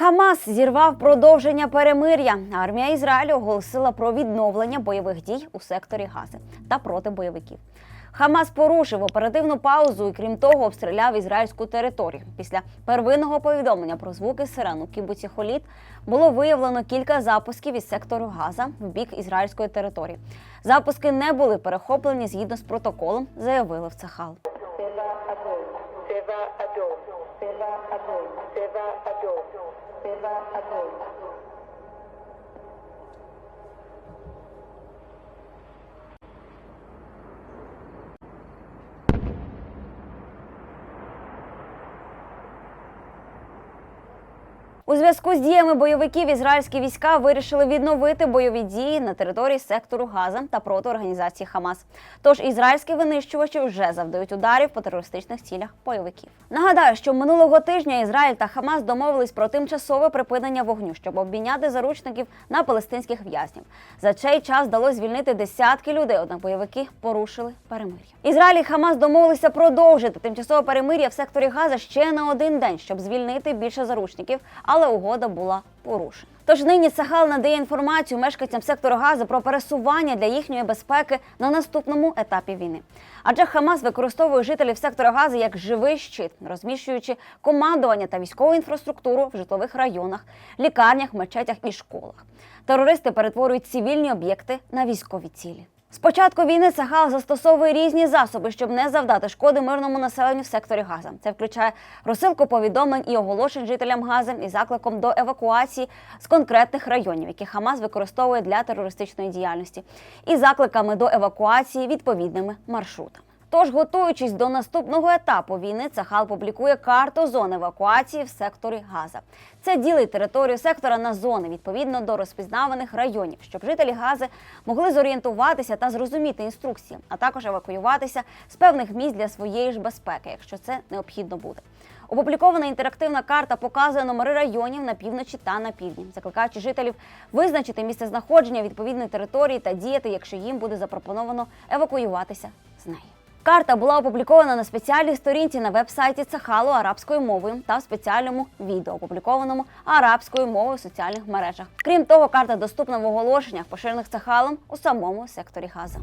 Хамас зірвав продовження перемир'я. Армія Ізраїлю оголосила про відновлення бойових дій у секторі Гази та проти бойовиків. Хамас порушив оперативну паузу і, крім того, обстріляв ізраїльську територію. Після первинного повідомлення про звуки сирен у кібуці Холіт було виявлено кілька запусків із сектору Газа в бік ізраїльської території. Запуски не були перехоплені згідно з протоколом, заявили в Цахал. Seva Adol. Seva Adol. Seva Adol. Seva Adol. У зв'язку з діями бойовиків ізраїльські війська вирішили відновити бойові дії на території сектору Газа та проти організації Хамас. Тож ізраїльські винищувачі вже завдають ударів по терористичних цілях бойовиків. Нагадаю, що минулого тижня Ізраїль та Хамас домовились про тимчасове припинення вогню, щоб обміняти заручників на палестинських в'язнів. За цей час вдалося звільнити десятки людей, однак бойовики порушили перемир'я. Ізраїль і Хамас домовилися продовжити тимчасове перемир'я в секторі Газа ще на один день, щоб звільнити більше заручників, але угода була порушена. Тож нині Сахал надає інформацію мешканцям сектору Газу про пересування для їхньої безпеки на наступному етапі війни. Адже Хамас використовує жителів сектора Гази як живий щит, розміщуючи командування та військову інфраструктуру в житлових районах, лікарнях, мечетях і школах. Терористи перетворюють цивільні об'єкти на військові цілі. З початку війни Сахал застосовує різні засоби, щоб не завдати шкоди мирному населенню в секторі Газа. Це включає розсилку повідомлень і оголошень жителям Гази і закликом до евакуації з конкретних районів, які Хамас використовує для терористичної діяльності, і закликами до евакуації відповідними маршрутами. Тож, готуючись до наступного етапу війни, Цахал публікує карту зон евакуації в секторі Газа. Це ділить територію сектора на зони відповідно до розпізнаваних районів, щоб жителі Гази могли зорієнтуватися та зрозуміти інструкції, а також евакуюватися з певних місць для своєї ж безпеки, якщо це необхідно буде. Опублікована інтерактивна карта показує номери районів на півночі та на півдні, закликаючи жителів визначити місце знаходження відповідної території та діяти, якщо їм буде запропоновано евакуюватися з неї. Карта була опублікована на спеціальній сторінці на веб-сайті Цахалу арабською мовою та в спеціальному відео, опублікованому арабською мовою в соціальних мережах. Крім того, карта доступна в оголошеннях, поширених Цахалом у самому секторі Газа.